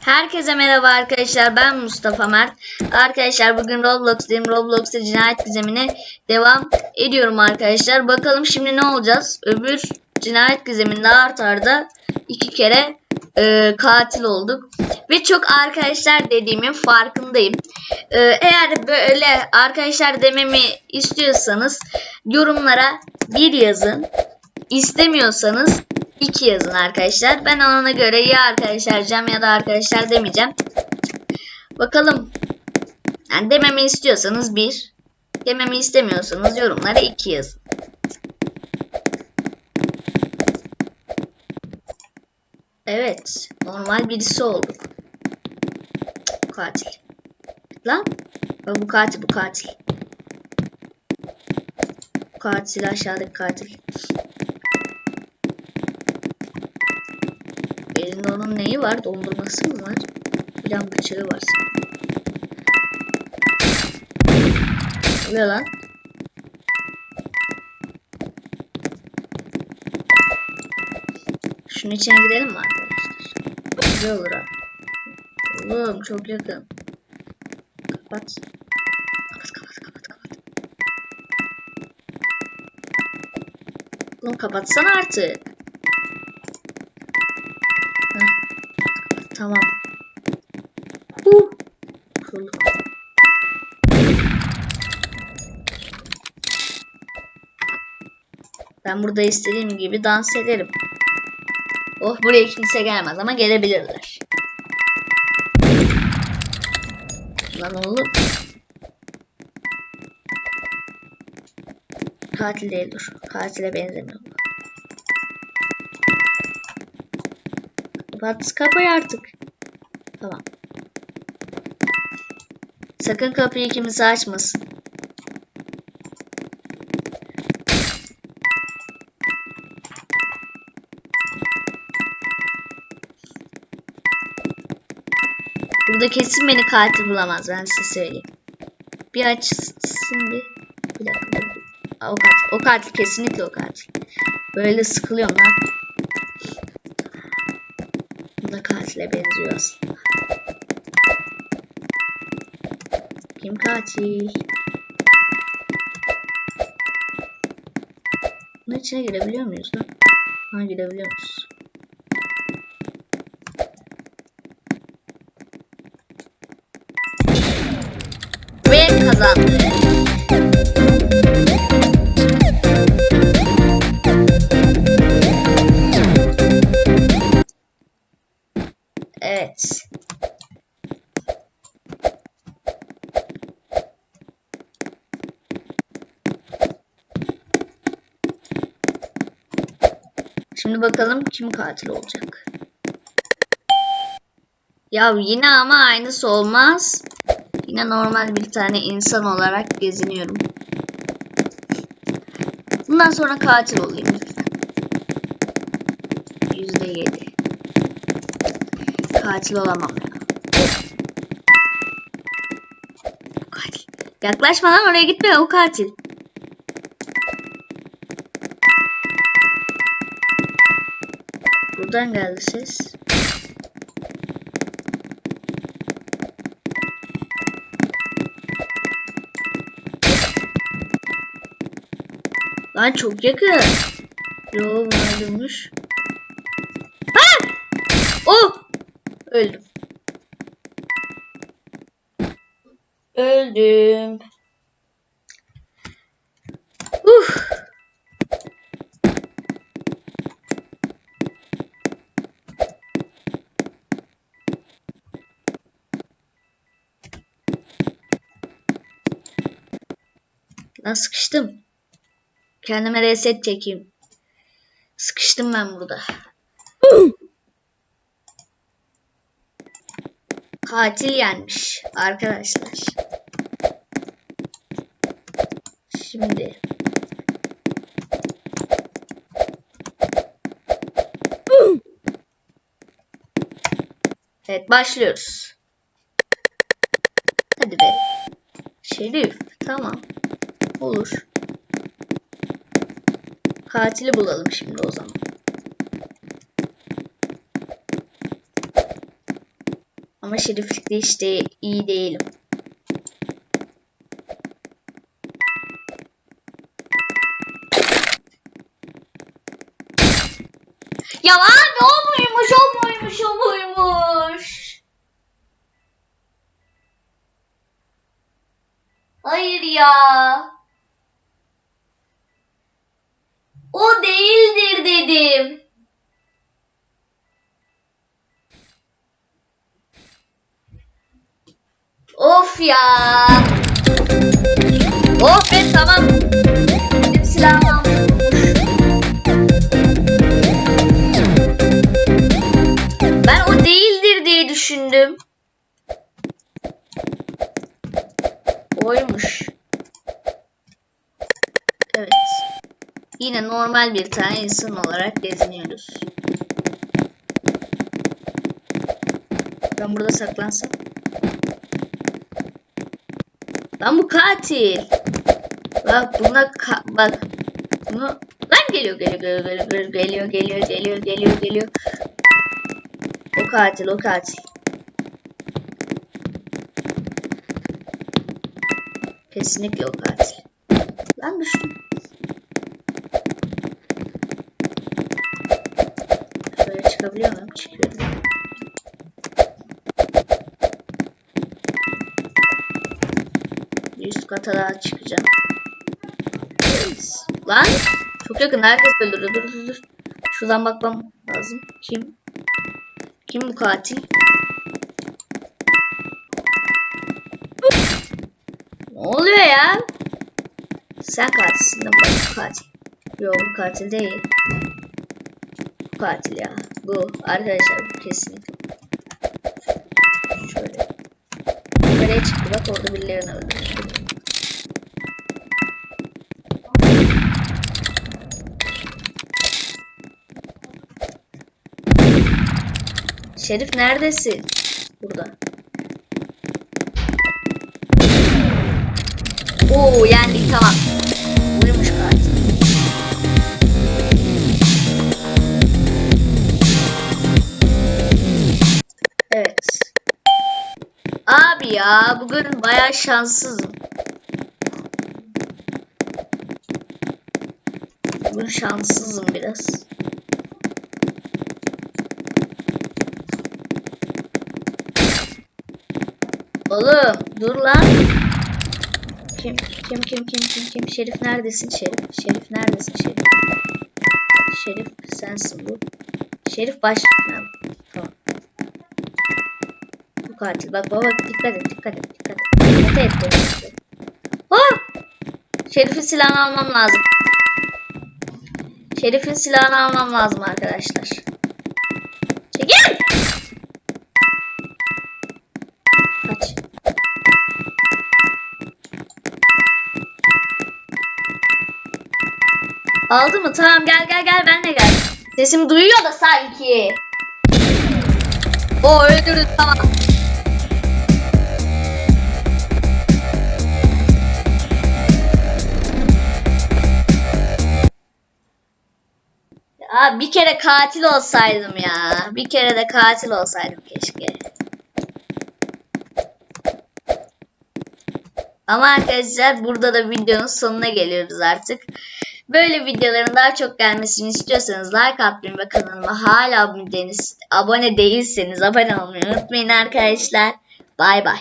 Herkese merhaba arkadaşlar ben Mustafa Mert. Arkadaşlar bugün Roblox'tayım. Roblox'ta cinayet gizemine devam ediyorum arkadaşlar. Bakalım şimdi ne olacağız? Öbür cinayet gizeminde art arda iki kere e, katil olduk. Ve çok arkadaşlar dediğimin farkındayım. E, eğer böyle arkadaşlar dememi istiyorsanız yorumlara bir yazın. İstemiyorsanız 2 yazın arkadaşlar. Ben ona göre ya arkadaşlar diyeceğim ya da arkadaşlar demeyeceğim. Bakalım. Yani dememi istiyorsanız 1. Dememi istemiyorsanız yorumlara 2 yazın. Evet. Normal birisi olduk. Katil. Lan. Bu katil bu katil. Katil aşağıdaki katil. Elinde onun neyi var? Dondurması mı var? Bir an bıçağı var. Ne lan? Şunun içine gidelim mi arkadaşlar? Güzel olur ha. Oğlum çok yakın. Kapat. Kapat kapat kapat kapat. Oğlum kapatsana artık. Tamam. Kurulduk. Ben burada istediğim gibi dans ederim. Oh buraya kimse gelmez ama gelebilirler. Lan oğlum. Katil değil dur. Katile benzemiyor. Kapat kapıyı artık. Tamam. Sakın kapıyı kimse açmasın. Burada kesin beni katil bulamaz ben size söyleyeyim. Bir açsın bir. Bir dakika. Aa, o katil. O katil kesinlikle o katil. Böyle sıkılıyorum lan. Katile benziyor aslında. Kim katil? Bunun içine girebiliyor muyuz lan? Ha girebiliyoruz. Ve kazandık. Şimdi bakalım kim katil olacak. Ya yine ama aynısı olmaz. Yine normal bir tane insan olarak geziniyorum. Bundan sonra katil olayım lütfen. Yüzde yedi. Katil olamam ya. Katil. Yaklaşma lan oraya gitme o katil. Buradan geldi ses. Lan çok yakın. Yo bunu öldürmüş. Ha! Oh! Öldüm. Öldüm. Uf. Lan sıkıştım. Kendime reset çekeyim. Sıkıştım ben burada. Katil yenmiş arkadaşlar. Şimdi. Evet başlıyoruz. Hadi be. Şerif tamam. Olur. Katili bulalım şimdi o zaman. Ama şeriflikte işte iyi değilim. Ya abi o muymuş o muymuş o. Of ya. Oh be tamam. Benim silahımı almış. Ben o değildir diye düşündüm. Oymuş. Evet. Yine normal bir tane insan olarak geziniyoruz. Ben burada saklansam. Lan bu katil. Bak buna ka- bak. Bunu lan geliyor geliyor geliyor geliyor geliyor geliyor geliyor geliyor geliyor. O katil o katil. Kesinlikle o katil. Lan düştüm. Şöyle çıkabiliyor muyum? Çıkıyorum. Kata daha çıkacağım. Lan çok yakın herkes öldürdü. Dur dur dur. Şuradan bakmam lazım. Kim? Kim bu katil? Ne oluyor ya? Sen katilsin de bu katil. Yok bu katil değil. Bu katil ya. Bu arkadaşlar bu kesinlikle. Şöyle. Nereye çıktı bak orada birilerini öldürdü. Şerif neredesin? Burada. Oo yendik tamam. Buymuş katil. Evet. Abi ya bugün bayağı şanssızım. Bugün şanssızım biraz. Oğlum dur lan. Kim kim kim kim kim kim Şerif neredesin Şerif? Şerif neredesin Şerif? Şerif sensin bu. Şerif baş Tamam. Bu katil. Bak baba dikkat et dikkat et dikkat et. Dikkat et. dikkat et. Şerif'in silahını almam lazım. Şerif'in silahını almam lazım arkadaşlar. Aldı mı? Tamam gel gel gel ben de gel. Sesimi duyuyor da sanki. O öldürdü tamam. Ya bir kere katil olsaydım ya. Bir kere de katil olsaydım keşke. Ama arkadaşlar burada da videonun sonuna geliyoruz artık. Böyle videoların daha çok gelmesini istiyorsanız like atmayı ve kanalıma hala abone, değilseniz abone olmayı unutmayın arkadaşlar. Bay bay.